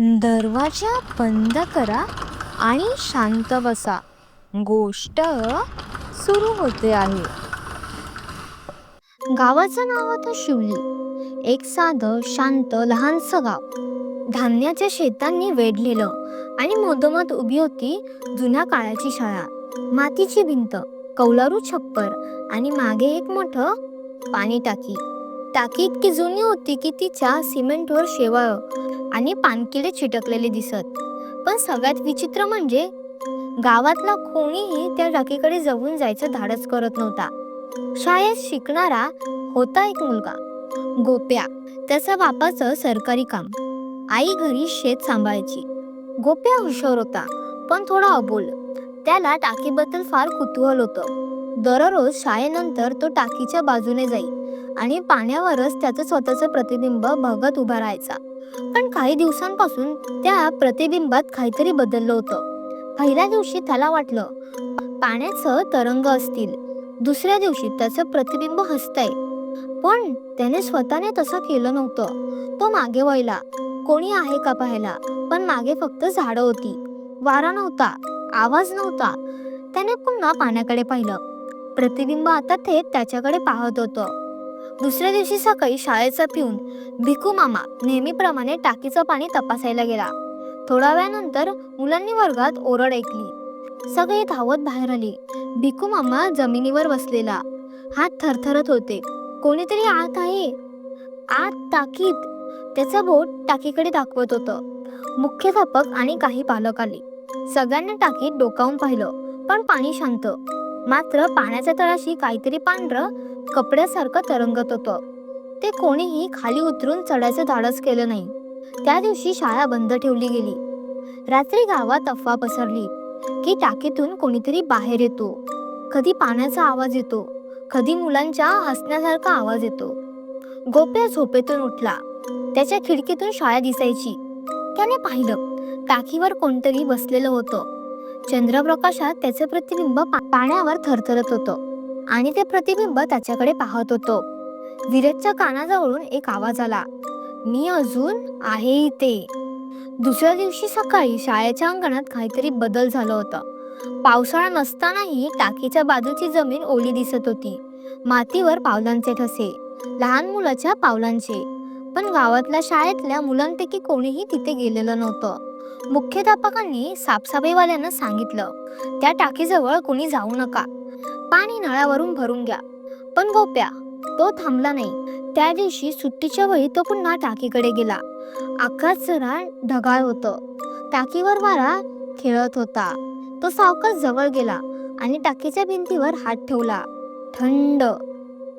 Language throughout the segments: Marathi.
दरवाजा बंद करा आणि शांत बसा. गोष्ट सुरू होते आहे. गावाचं नाव होतं शिवली. एक साधं शांत लहानसं गाव. धान्याच्या शेतांनी वेढलेलं आणि मधोमध उभी होती जुन्या काळाची शाळा. मातीची भिंत कौलारू छप्पर आणि मागे एक मोठं पाणी टाकी टाकी इतकी जुनी होती की तिच्या सिमेंटवर शेवाळ आणि पानकिडे चिटकलेले दिसत. पण सगळ्यात विचित्र म्हणजे गावातला कोणीही त्या टाकीकडे जवळून जायचं धाडस करत नव्हता. शाळेत शिकणारा होता एक मुलगा. गोप्या. त्याचा बापाचं सरकारी काम. आई घरी शेत सांभाळायची. गोप्या हुशार होता पण थोडा अबोल. त्याला टाकीबद्दल फार कुतूहल होतं. दररोज शाळेनंतर तो टाकीच्या बाजूने जाई. आणि पाण्यावरच त्याचं स्वतःचं प्रतिबिंब बघत उभा राहायचा. पण काही दिवसांपासून त्या प्रतिबिंबात काहीतरी बदललं होतं. पहिल्या दिवशी त्याला वाटलं पाण्याचं तरंग असतील. दुसऱ्या दिवशी त्याचं प्रतिबिंब हसतंय. पण त्याने स्वतःने तसं केलं नव्हतं. तो मागे वळला. कोणी आहे का पाहायला? पण मागे फक्त झाडं होती. वारा नव्हता. आवाज नव्हता. त्याने पुन्हा पाण्याकडे पाहिलं. प्रतिबिंब आता थेट त्याच्याकडे पाहत होतं. दुसऱ्या दिवशी सकाळी शाळेचा पिऊन भिकू मामा नेहमीप्रमाणे टाकीचं पाणी तपासायला गेला. थोड्या वेळानंतर मुलांनी वर्गात ओरड ऐकली. सगळे धावत बाहेर आली. भिकू मामा जमिनीवर बसलेला. हात थरथरत होते. कोणीतरी आत आहे? आत टाकीत. त्याचं बोट टाकीकडे दाखवत होतं. मुख्याध्यापक आणि काही पालक आले. सगळ्यांनी टाकीत डोकावून पाहिलं पण पाणी शांत. मात्र पाण्याच्या तळाशी काहीतरी पांढरं कपड्यासारखं तरंगत होतं. ते कोणीही खाली उतरून चढायचं धाडस केलं नाही. त्या दिवशी शाळा बंद ठेवली गेली. रात्री गावात अफवा पसरली की टाकीतून कोणीतरी बाहेर येतो. कधी पाण्याचा आवाज येतो कधी मुलांच्या हसण्यासारखा आवाज येतो. गोप्या झोपेतून उठला. त्याच्या खिडकीतून शाळा दिसायची. त्याने पाहिलं टाकीवर कोणतरी बसलेलं होतं. चंद्रप्रकाशात त्याचे प्रतिबिंब पा- पाण्यावर थरथरत होतं. आणि ते प्रतिबिंब त्याच्याकडे पाहत होतो. विरजच्या कानाजवळून एक आवाज आला. मी अजून आहे इथे. दुसऱ्या दिवशी सकाळी शाळेच्या अंगणात काहीतरी बदल झालं होता. पावसाळा नसतानाही टाकीच्या बाजूची जमीन ओली दिसत होती. मातीवर पावलांचे ठसे लहान मुलाच्या पावलांचे. पण गावातल्या शाळेतल्या मुलांपैकी कोणीही तिथे गेलेलं नव्हतं. मुख्याध्यापकांनी साफसफाईवाल्यांना सांगितलं त्या टाकीजवळ कोणी जाऊ नका. पाणी नळावरून भरून घ्या. पण गोप्या तो थांबला नाही. त्या दिवशी सुट्टीच्या वेळी तो पुन्हा टाकीकडे गेला. आकाश जरा ढगाळ होतं. टाकीवर वारा खेळत होता. तो सावकाश जवळ गेला आणि टाकीच्या भिंतीवर हात ठेवला. थंड.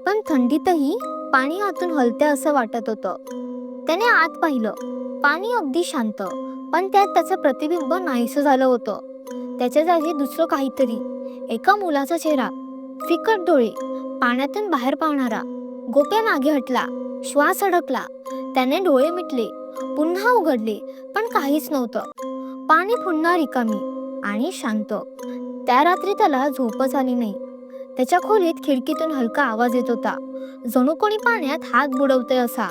पण थंडीतही पाणी आतून हलते असं वाटत होतं. त्याने आत पाहिलं. पाणी अगदी शांत. पण त्यात त्याचं प्रतिबिंब नाहीसं झालं होतं. त्याच्या जागी दुसरं काहीतरी. एका मुलाचा चेहरा. फिकट डोळे पाण्यातून बाहेर पाहणारा गोप्या मागे हटला श्वास अडकला त्याने डोळे मिटले पुन्हा उघडले पण काहीच नव्हतं. पाणी पुन्हा रिकामी आणि शांत. त्या रात्री त्याला झोपच आली नाही. त्याच्या खोलीत खिडकीतून हलका आवाज येत होता. जणू कोणी पाण्यात हात बुडवते असा.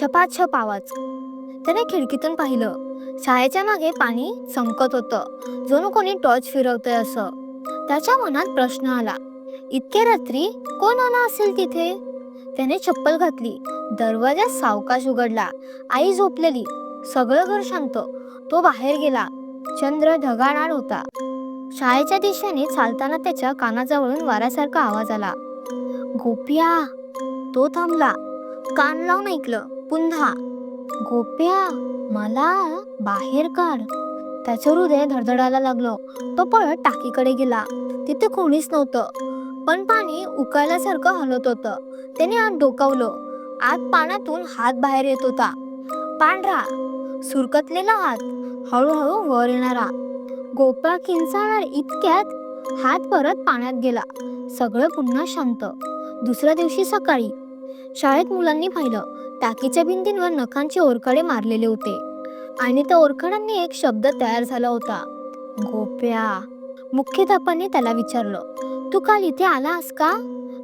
छपाछप आवाज. त्याने खिडकीतून पाहिलं. शाळेच्या मागे पाणी चमकत होतं. जणू कोणी टॉर्च फिरवतंय असं. त्याच्या मनात प्रश्न आला. इतक्या रात्री कोण आला असेल तिथे? त्याने चप्पल घातली दरवाजा सावकाश उघडला आई झोपलेली सगळं घर शांत तो बाहेर गेला चंद्र ढगाळ होता. शाळेच्या दिशेने चालताना त्याच्या कानाजवळून वाऱ्यासारखा आवाज आला. गोप्या तो थांबला कान लावून ऐकलं पुन्हा गोप्या मला बाहेर काढ. त्याचं हृदय धडधडायला लागलं. तो पळत टाकीकडे गेला. तिथे कोणीच नव्हतं. पण पाणी उकळल्यासारखं हलत होतं. त्याने आत डोकावलं. आत पाण्यातून हात बाहेर येत होता. पांढरा सुरकतलेला हात हळूहळू वर येणारा. गोपाळ किंचाळणार इतक्यात हात परत पाण्यात गेला. सगळं पुन्हा शांत. दुसऱ्या दिवशी सकाळी शाळेत मुलांनी पाहिलं. टाकीच्या भिंतींवर नखांचे ओरखडे मारलेले होते. आणि त्या ओरखडांनी एक शब्द तयार झाला होता. गोप्या. मुख्याध्यापकाने त्याला विचारलं. तू काल इथे आलास का?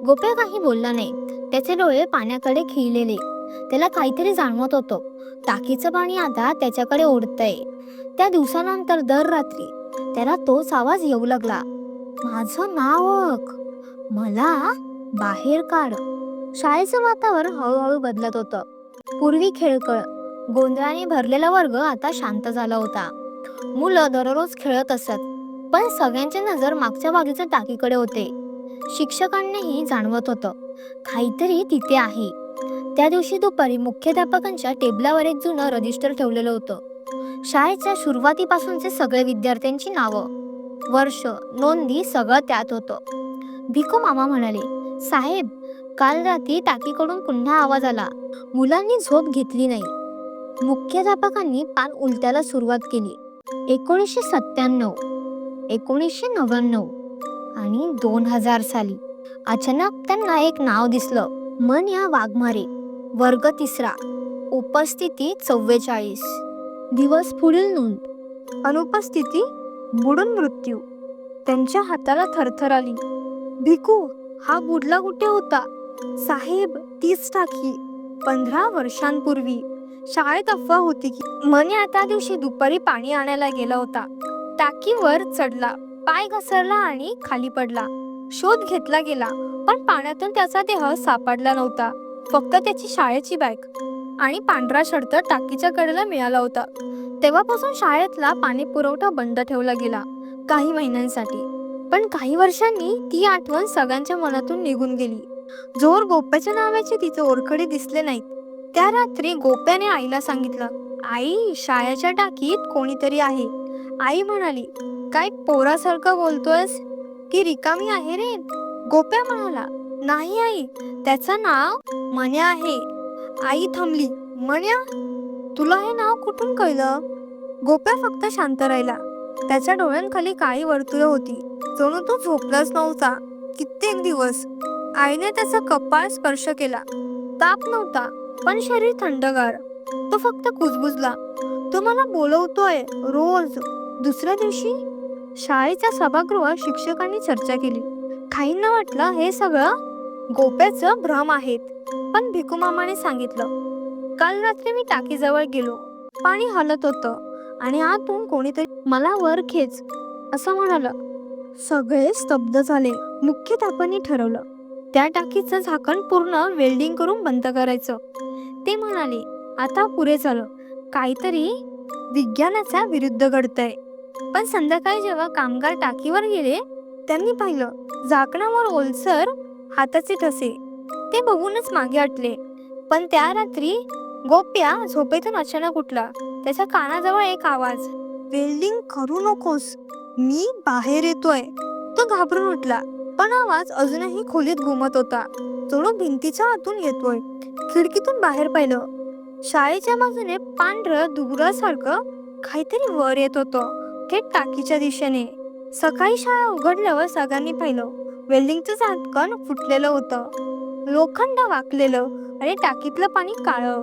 गोप्या काही बोलला नाही त्याचे डोळे पाण्याकडे खिळलेले. त्याला काहीतरी जाणवत होतं. टाकीचं पाणी आता त्याच्याकडे ओढतंय. त्या दिवसानंतर दर रात्री त्याला तोच आवाज येऊ लागला. माझं नाव ओळख. मला बाहेर काढ. शाळेचं वातावरण हळूहळू बदलत होतं. पूर्वी खेळकळ. गोंधळाने भरलेला वर्ग आता शांत झाला होता. मुलं दररोज खेळत असत. पण सगळ्यांची नजर मागच्या बाजूच्या टाकीकडे होते. शिक्षकांनाही जाणवत होतं काहीतरी तिथे आहे. त्या दिवशी दुपारी मुख्याध्यापकांच्या टेबलावर एक जुनं रजिस्टर ठेवलेलं होतं. शाळेच्या सुरुवातीपासूनचे सगळे विद्यार्थ्यांची नावं वर्ष नोंदी सगळं त्यात होतं. भिकू मामा म्हणाले साहेब काल रात्री टाकीकडून पुन्हा आवाज आला. मुलांनी झोप घेतली नाही. मुख्याध्यापकांनी पान उलट्याला सुरुवात केली. एकोणीसशे सत्त्याण्णव एकोणीसशे नव्याण्णव आणि दोन हजार साली अचानक त्यांना एक नाव दिसलं. मन या वाघमारे. वर्ग तिसरा. उपस्थिती चव्वेचाळीस. दिवस पुढील नोंद. अनुपस्थिती. बुडून मृत्यू. त्यांच्या हाताला थरथर आली. भिकू हा बुडला कुठे होता? साहेब तीच टाकी. पंधरा वर्षांपूर्वी. शाळेत अफवा होती की मने आता दिवशी दुपारी पाणी आणायला गेला होता. टाकीवर चढला. पाय घसरला आणि खाली पडला. शोध घेतला गेला पण पाण्यातून त्याचा देह सापडला नव्हता. फक्त त्याची शाळेची बॅग आणि पांढरा शर्ट टाकीच्या कडेला मिळाला होता. तेव्हापासून शाळेतला पाणी पुरवठा बंद ठेवला गेला काही महिन्यांसाठी. पण काही वर्षांनी ती आठवण सगळ्यांच्या मनातून निघून गेली. जोर गोप्याच्या नावाचे तिचे ओरखडे दिसले नाहीत. त्या रात्री गोप्याने आईला सांगितलं आई शाळेच्या टाकीत कोणीतरी आहे. आई म्हणाली काय पोरासारखं बोलतोयस? की रिकामी आहे रे. गोप्या म्हणाला नाही आई त्याचं नाव मन्या आहे. आई थांबली मन्या तुला हे नाव कुठून कळलं? गोप्या फक्त शांत राहिला. त्याच्या डोळ्यांखाली काही वर्तुळ होती. जणू तो झोपलाच नव्हता? कित्येक दिवस? आईने त्याचा कपाळ स्पर्श केला. ताप नव्हता पण शरीर थंडगार. तो फक्त कुजबुजला. तो मला बोलवतोय रोज. दुसऱ्या दिवशी शाळेच्या सभागृहात शिक्षकांनी चर्चा केली. काहींना वाटलं हे सगळं गोप्याचं भ्रम आहेत पण भिकुमामाने सांगितलं काल रात्री मी टाकीजवळ गेलो. पाणी हलत होतं आणि आतून कोणीतरी मला वर खेच असं म्हणालं. सगळे स्तब्ध झाले. मुख्याध्यापकांनी ठरवलं त्या टाकीचं झाकण पूर्ण वेल्डिंग करून बंद करायचं. ते म्हणाले आता पुरे झालं काहीतरी विज्ञानाच्या विरुद्ध घडतंय. पण संध्याकाळी जेव्हा कामगार टाकीवर गेले त्यांनी पाहिलं झाकणावर ओलसर हाताचे ठसे. ते बघूनच मागे हटले. पण त्या रात्री गोप्या झोपेतून अचानक उठला. त्याच्या कानाजवळ एक आवाज वेल्डिंग करू नकोस. मी बाहेर येतोय. तो घाबरून उठला. पण आवाज अजूनही खोलीत घुमत होता. जणू भिंतीच्या आतून येतोय. खिडकीतून बाहेर पाहिलं. शाळेच्या बाजूने पांढरं दुबरासारखं काहीतरी वर येत होतं. थेट टाकीच्या दिशेने. सकाळी शाळा उघडल्यावर सगळ्यांनी पाहिलं. वेल्डिंगचं झाकण फुटलेलं होतं. लोखंड वाकलेलं आणि टाकीतलं पाणी काळं.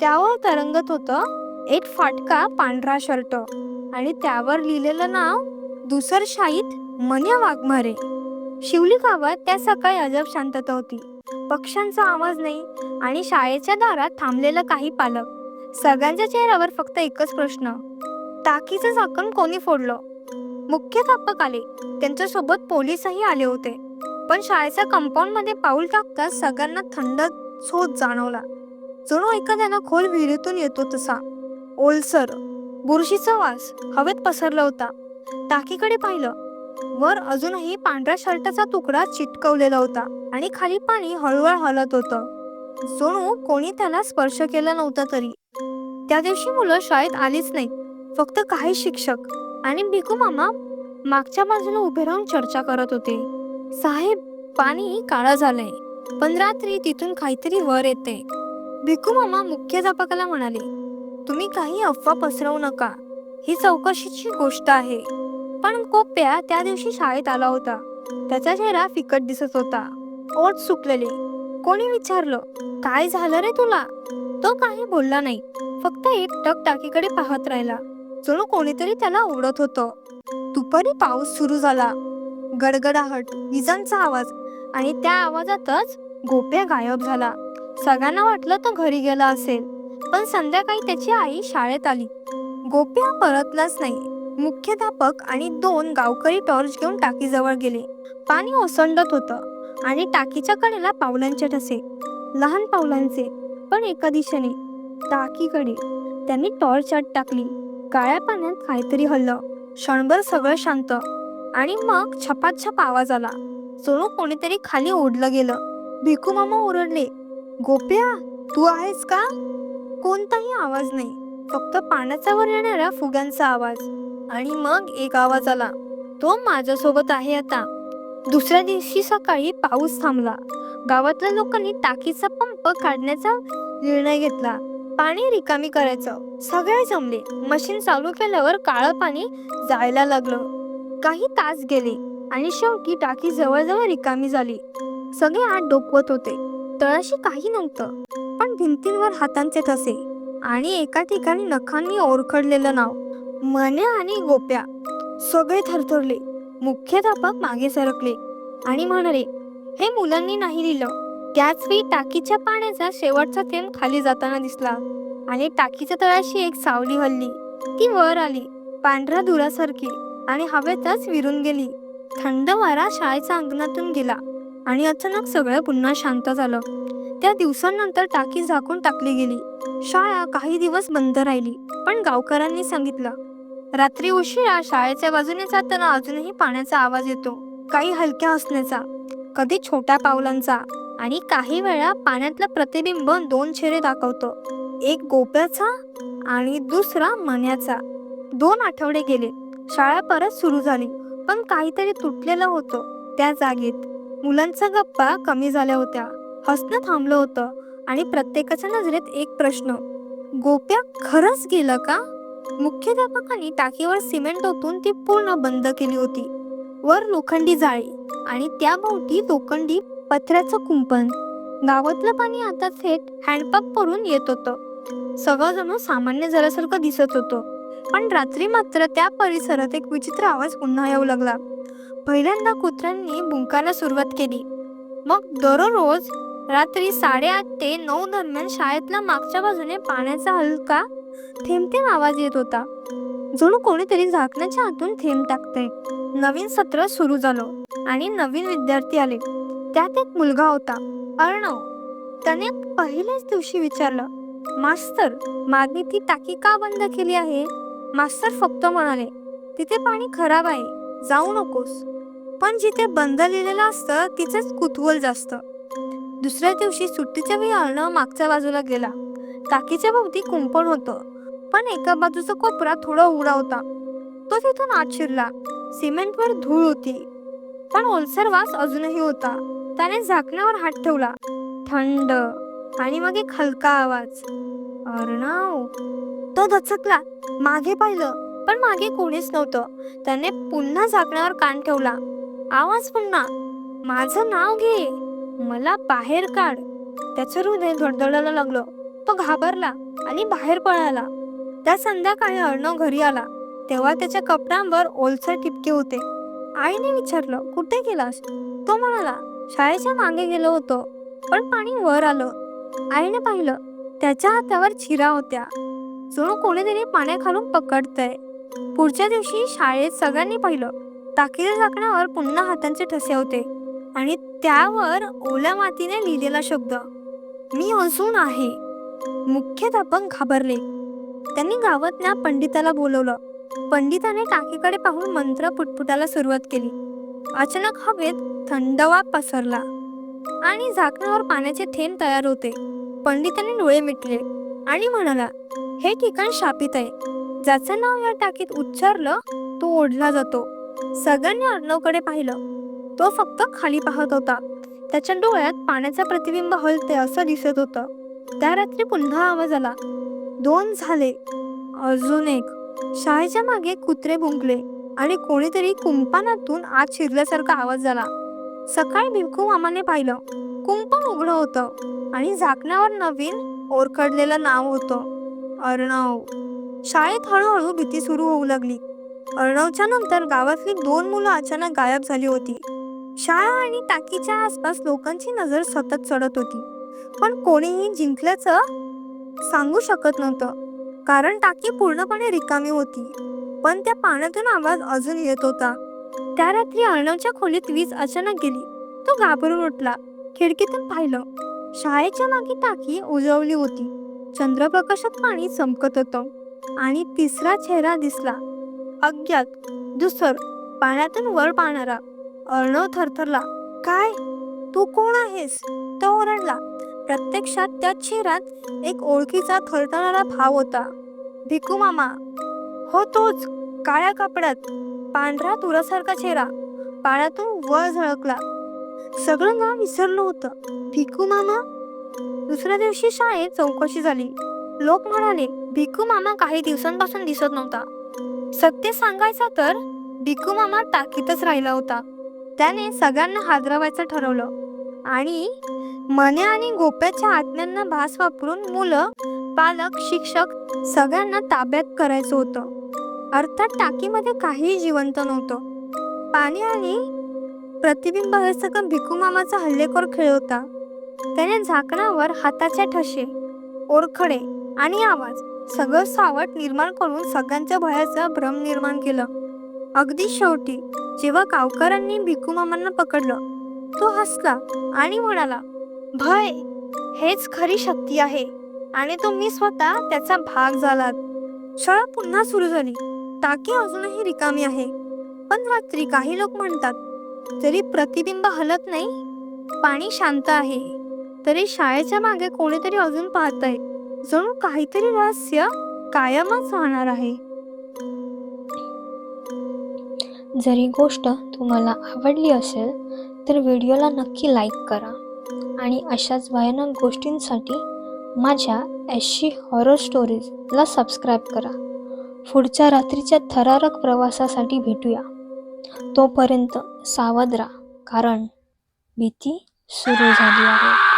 त्यावर तरंगत होतं एक फाटका पांढरा शर्ट आणि त्यावर लिहिलेलं नाव दुसर शाईत मन्या वाघमारे. शिवली गावात त्या सकाळी अजब शांतता होती. पक्ष्यांचा आवाज नाही आणि शाळेच्या दारात थांबलेलं काही पालक. सगळ्यांच्या चेहऱ्यावर फक्त एकच प्रश्न. टाकीचं झाकण कोणी फोडलं? मुख्याध्यापक आले त्यांच्यासोबत पोलीसही आले होते. पण शाळेच्या कंपाऊंडमध्ये पाऊल टाकताच सगळ्यांना थंड शोध जाणवला. जणू एखाद्यानं खोल विहिरीतून येतो तसा. ओलसर. बुरशीचा वास. हवेत पसरला होता. टाकीकडे पाहिलं. वर अजूनही पांढऱ्या शर्टाचा तुकडा चिटकवलेला होता आणि खाली पाणी हळूहळू हलत होतं. जणू कोणी त्याला स्पर्श केला नव्हता तरी. त्या दिवशी मुलं शाळेत आलीच नाहीत. फक्त काही शिक्षक आणि भिकू मामा मागच्या बाजूला उभे राहून चर्चा करत होते. साहेब पाणी काळं झालंय. पण रात्री तिथून काहीतरी वर येते. भिकू मामा मुख्याध्यापकाला म्हणाले तुम्ही काही अफवा पसरवू नका. ही चौकशीची गोष्ट आहे. पण कोप्या त्या दिवशी शाळेत आला होता. त्याचा चेहरा फिकट दिसत होता. ओठ सुकलेले. कोणी विचारलं काय झालं रे तुला? तो काही बोलला नाही. फक्त एक टक टाकीकडे पाहत राहिला. जणू कोणीतरी त्याला ओढत होतं. दुपारी पाऊस सुरू झाला. गडगडाहट विजांचा आवाज आणि त्या आवाजातच गोप्या गायब झाला. सगळ्यांना वाटलं तर घरी गेला असेल पण संध्याकाळी त्याची आई शाळेत आली. गोप्या परतलाच नाही. मुख्याध्यापक आणि दोन गावकरी टॉर्च घेऊन टाकीजवळ गेले. पाणी ओसंडत होतं आणि टाकीच्या कडेला पावलांचे ठसे. लहान पावलांचे पण एका दिशेने. टाकीकडे त्यांनी टॉर्च आत टाकली. काळ्या पाण्यात काहीतरी हल्लं. क्षणभर सगळं शांत. आणि मग छपाछप आवाज आला. सोनू कोणीतरी खाली ओढलं गेलं. भिकू मामा ओरडले गोप्या तू आहेस का? कोणताही आवाज नाही. फक्त पाण्याचा वर येणाऱ्या फुग्यांचा आवाज. आणि मग एक आवाज आला. तो माझ्यासोबत आहे आता. दुसऱ्या दिवशी सकाळी पाऊस थांबला. गावातल्या लोकांनी टाकीचा पंप काढण्याचा निर्णय घेतला. पाणी रिकामी करायचं. सगळे जमले. मशीन चालू केल्यावर काळं पाणी जायला लागलं. काही तास गेले आणि शेवटी टाकी जवळजवळ रिकामी झाली. सगळे आत डोकवत होते. तळाशी काही नव्हतं पण भिंतींवर हातांचे ठसे आणि एका ठिकाणी नखांनी ओरखडलेलं नाव. मने आणि गोप्या सगळे थरथरले. मुख्याध्यापक मागे सरकले आणि म्हणाले हे मुलांनी नाही लिहिलं. त्याच वेळी टाकीच्या पाण्याचा शेवटचा थेंब खाली जाताना दिसला. आणि टाकीच्या तळाशी एक सावली हल्ली. ती वर आली. पांढऱ्या धुरासारखी आणि हवेतच विरून गेली. थंड वारा शाळेच्या अंगणातून गेला आणि अचानक सगळं पुन्हा शांत झालं. त्या दिवसांनंतर टाकी झाकून टाकली गेली. शाळा काही दिवस बंद राहिली पण गावकऱ्यांनी सांगितलं रात्री उशिरा शाळेच्या बाजूने जाताना अजूनही पाण्याचा आवाज येतो काही हलक्या असण्याचा कधी छोट्या पावलांचा आणि काही वेळा पाण्यातलं प्रतिबिंब दोन चेहरे दाखवतो. एक गोप्याचा आणि दुसरा मण्याचा. दोन आठवडे गेले. शाळा परत सुरू झाली. पण काहीतरी तुटलेलं होतं त्या जागेत. मुलांचा गप्पा कमी झाल्या होत्या. हसणं थांबलं होतं आणि प्रत्येकाच्या नजरेत एक प्रश्न. गोप्या खरंच गेलं का? मुख्याध्यापकांनी टाकीवर सिमेंट ओतून ती पूर्ण बंद केली होती. वर लोखंडी जाळी आणि त्याभोवती लोखंडी पत्र्याचं कुंपण. गावातलं पाणी आता थेट हँडपंप वरून येत होतं. सगळं जणू सामान्य झाल्यासारखं दिसत होतं. पण रात्री मात्र त्या परिसरात एक विचित्र आवाज पुन्हा येऊ लागला. पहिल्यांदा कुत्र्यांनी भुंकायला सुरुवात केली. मग दररोज रात्री साडेआठ ते नऊ दरम्यान शाळेतल्या मागच्या बाजूने पाण्याचा हलका थेंब थेंब आवाज येत होता. जणू कोणीतरी झाकण्याच्या आतून थेंब टाकते नवीन सत्र सुरू झालं आणि नवीन विद्यार्थी आले. त्यात एक मुलगा होता अर्णव. त्याने पहिल्याच दिवशी विचारलं मास्तर मागे ती टाकी का बंद केली आहे? मास्तर फक्त म्हणाले तिथे पाणी खराब आहे जाऊ नकोस. पण जिथे बंद लिहिलेलं असतं तिथेच कुतूहल जास्त. दुसऱ्या दिवशी सुट्टीच्या वेळी अर्णव मागच्या बाजूला गेला. टाकीच्या भोवती कुंपण होतं पण एका बाजूचा कोपरा थोडा उघडा होता. तो तिथून आत शिरला. सिमेंटवर धूळ होती पण ओलसर वास अजूनही होता. त्याने झाकण्यावर हात ठेवला. थंड आणि मग एक हलका आवाज. अर्णव! तो दचकला. मागे पाहिलं पण मागे कोणीच नव्हतं. त्याने पुन्हा झाकण्यावर कान ठेवला. आवाज पुन्हा माझं नाव घे. मला बाहेर काढ. त्याचं हृदय धडधडायला लागलं. तो घाबरला आणि बाहेर पळाला. त्या संध्याकाळी अर्णव घरी आला. तेव्हा त्याच्या कपड्यांवर ओलसर टिपके होते. आईने विचारलं कुठे गेलास? तो म्हणाला शाळेच्या मागे गेलो होतो. पण पाणी वर आलं. आईने पाहिलं त्याच्या हातावर चिरा होत्या. जणू कोणीतरी पाण्याखालून पकडतंय. पुढच्या दिवशी शाळेत सगळ्यांनी पाहिलं टाकीच्या झाकण्यावर पुन्हा हातांचे ठसे होते. आणि त्यावर ओल्या मातीने लिहिलेला शब्द मी अजून आहे. मुख्याध्यापक घाबरले. त्यांनी गावातल्या पंडिताला बोलवलं. पंडिताने टाकीकडे पाहून मंत्र पुटपुटायला सुरुवात केली. अचानक हवेत थंडवा पसरला आणि झाकणावर पाण्याचे थेंब तयार होते. पंडिताने डोळे मिटले आणि म्हणाला हे ठिकाण शापित आहे. ज्याचं नाव या टाकीत उच्चारलं तो ओढला जातो. सगळ्यांनी अर्णवकडे पाहिलं. तो फक्त खाली पाहत होता. त्याच्या डोळ्यात पाण्याचा प्रतिबिंब हलते असं दिसत होतं. त्या रात्री पुन्हा आवाज आला. दोन झाले. अजून एक. शाळेच्या मागे कुत्रे भुंकले. आणि कोणीतरी कुंपणातून आत शिरल्यासारखा आवाज झाला. सकाळी भिमकू मामाने पाहिलं कुंपण उघडं होतं आणि झाकण्यावर नवीन ओरखडलेलं नाव होतं अर्णव. शाळेत हळूहळू भीती सुरू होऊ लागली. अर्णवच्या नंतर गावातली दोन मुलं अचानक गायब झाली होती. शाळा आणि टाकीच्या आसपास लोकांची नजर सतत चढत होती. पण कोणीही जिंकल्याचं सांगू शकत नव्हतं कारण टाकी पूर्णपणे रिकामी होती. पण त्या पाण्यातून आवाज अजून येत होता. त्या रात्री अर्णवच्या खोलीत वीज अचानक गेली. तो घाबरून उठला. खिडकीतून पाहिलं शाळेच्या मागे टाकी उजवली होती. चंद्रप्रकाशात पाणी चमकत होतं. आणि तिसरा चेहरा दिसला. अज्ञात दुसर पाण्यातून वर पाहणारा. अर्णव थरथरला काय? तू कोण आहेस? तो ओरडला. प्रत्यक्षात त्या चेहऱ्यात एक ओळखीचा थरथरणारा भाव होता. भिकू मामा हो तोच काळ्या कपड्यात पांढरा तुरासारखा चेहरा पाण्यातून वर झळकला. सगळं नाव विसरलं होतं. भिकू मामा? दुसऱ्या दिवशी शाळेत चौकशी झाली. लोक म्हणाले भिकू मामा काही दिवसांपासून दिसत नव्हता. सत्य सांगायचा तर भिकू मामा टाकीतच राहिला होता. त्याने सगळ्यांना हादरवायचं ठरवलं. आणि मने आणि गोप्याच्या आत्म्यांना भास वापरून मुलं पालक शिक्षक सगळ्यांना ताब्यात करायचं होतं. अर्थात टाकीमध्ये काहीही जिवंत नव्हतं. पाणी आणि प्रतिबिंब हे सगळं भिकू मामाचा हल्लेखोर खेळ होता. त्याने झाकणावर हाताच्या ठसे ओरखडे आणि आवाज सगळं सावट निर्माण करून सगळ्यांच्या भयाचा भ्रम निर्माण केलं. अगदी शेवटी जेव्हा गावकऱ्यांनी भिकू मामांना पकडलं तो हसला आणि म्हणाला भय हेच खरी शक्ती आहे. आणि तुम्ही स्वतः त्याचा भाग झालात. शाळा पुन्हा सुरू झाली. टाकी अजूनही रिकामी आहे. पण रात्री काही लोक म्हणतात तरी प्रतिबिंब हलत नाही. पाणी शांत आहे. तरी शाळेच्या मागे कोणीतरी अजून पाहत आहे जणू काहीतरी रहस्य कायमच राहणार आहे. जरी गोष्ट तुम्हाला आवडली असेल तर व्हिडिओला नक्की लाईक करा. आणि अशाच भयानक गोष्टींसाठी माझ्या एशी हॉरर स्टोरीजला सबस्क्राईब करा. पुढच्या रात्रीच्या थरारक प्रवासासाठी भेटूया. तोपर्यंत सावध राहा कारण भीती सुरू झाली आहे.